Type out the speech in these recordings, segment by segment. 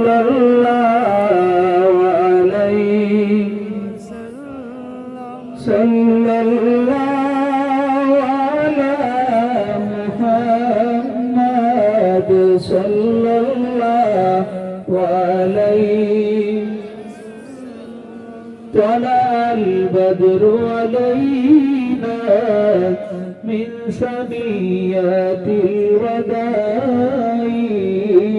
صلى الله عليه صلى الله على محمد صلى الله عليه طلع البدر علينا من سميات الوداع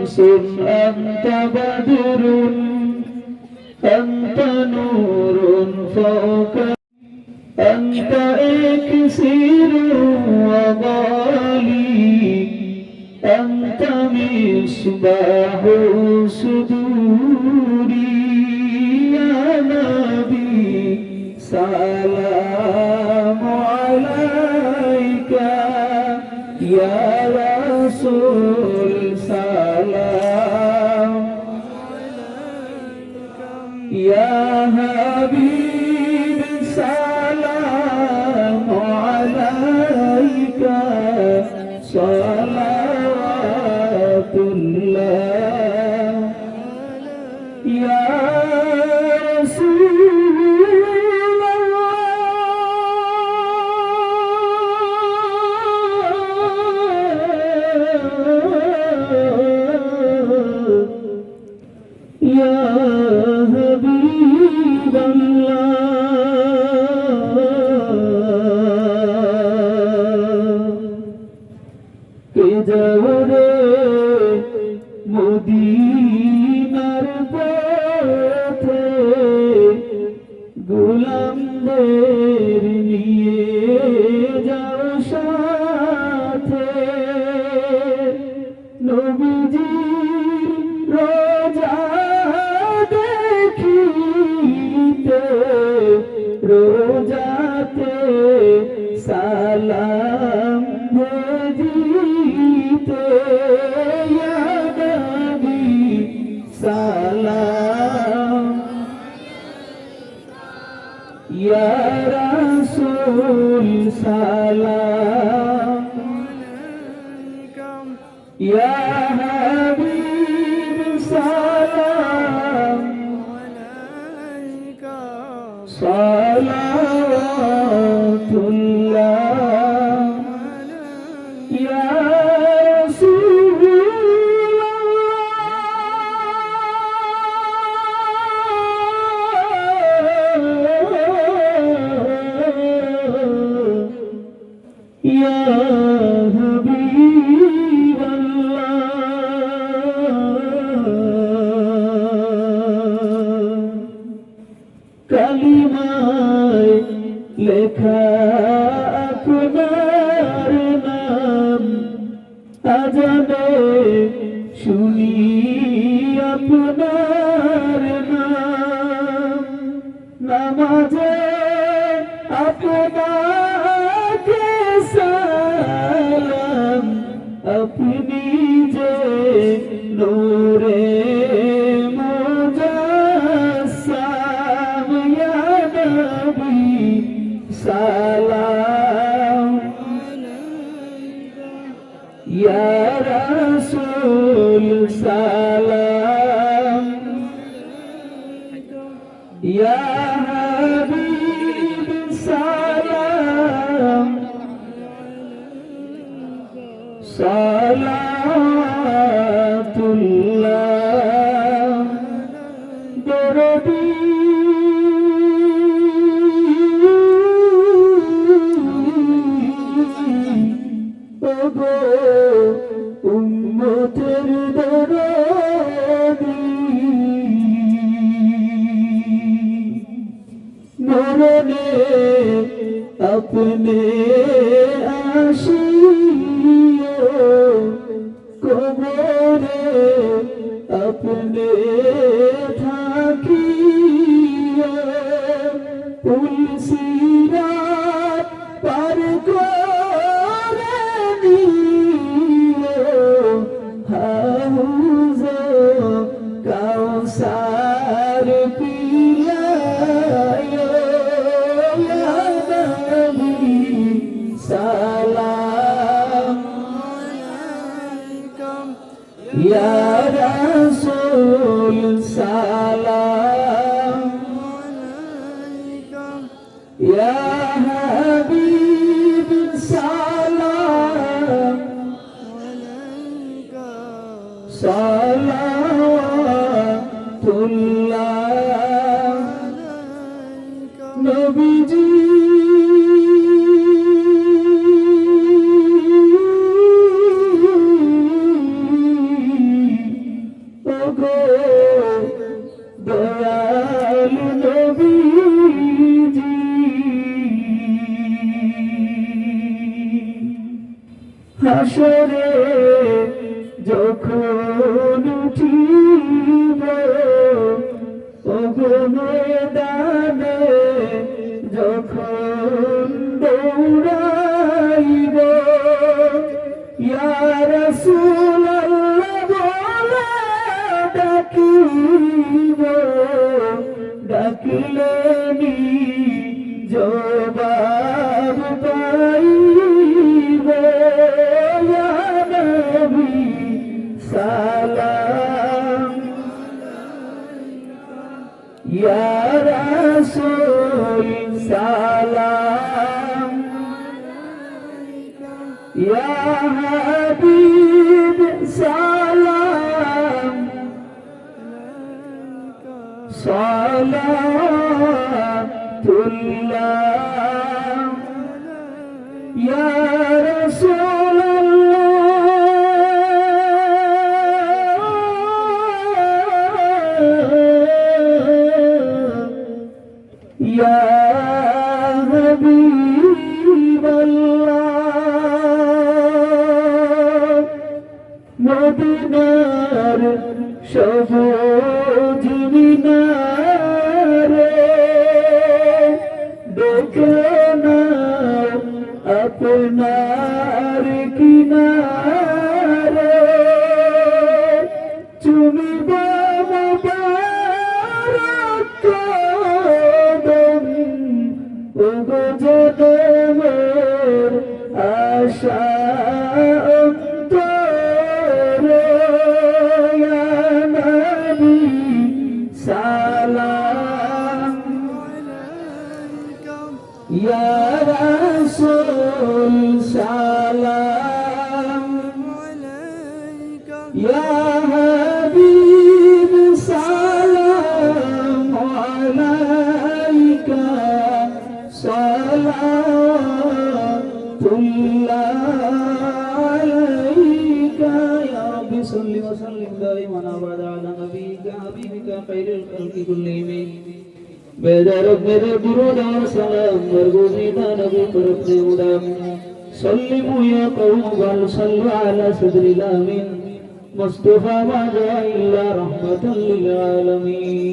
أنت بدر أنت نور فوق أنت إكسير وضالي أنت مصباح صدوري يا نبي سلام عليك يا رسول حبيب سلام عليك صلوات সালাম। ইয়া রাসূল সালাম। ইয়া হাবিব সালাম। সালাতুল্লাহ লেখা আপনার নাম আপনাকে সালাম। রাসূল সালাম। সালাম। সালাতুল্লাহ। রে আপনি থাকি পুলসিরা হাসরে যখন উঠিব ওগুনে যখন দৌড়াইব ইয়ারসুল ইয়া হাবিব সালাম। সালাতুল্লাহ। ইয়া রাসূলুল্লাহ মদিনার সবুজ মিনারে দেখে নবী সালাম। ইয়া রাসূল সালাম। خير الخلق كلهم بیدار میرے درود اور سلام برگزیدہ نبی پر اپنے اڑام صلیمو یا قوم بل صلو علی صدر الامین مصطفی ما جاء الا رحمتا للعالمین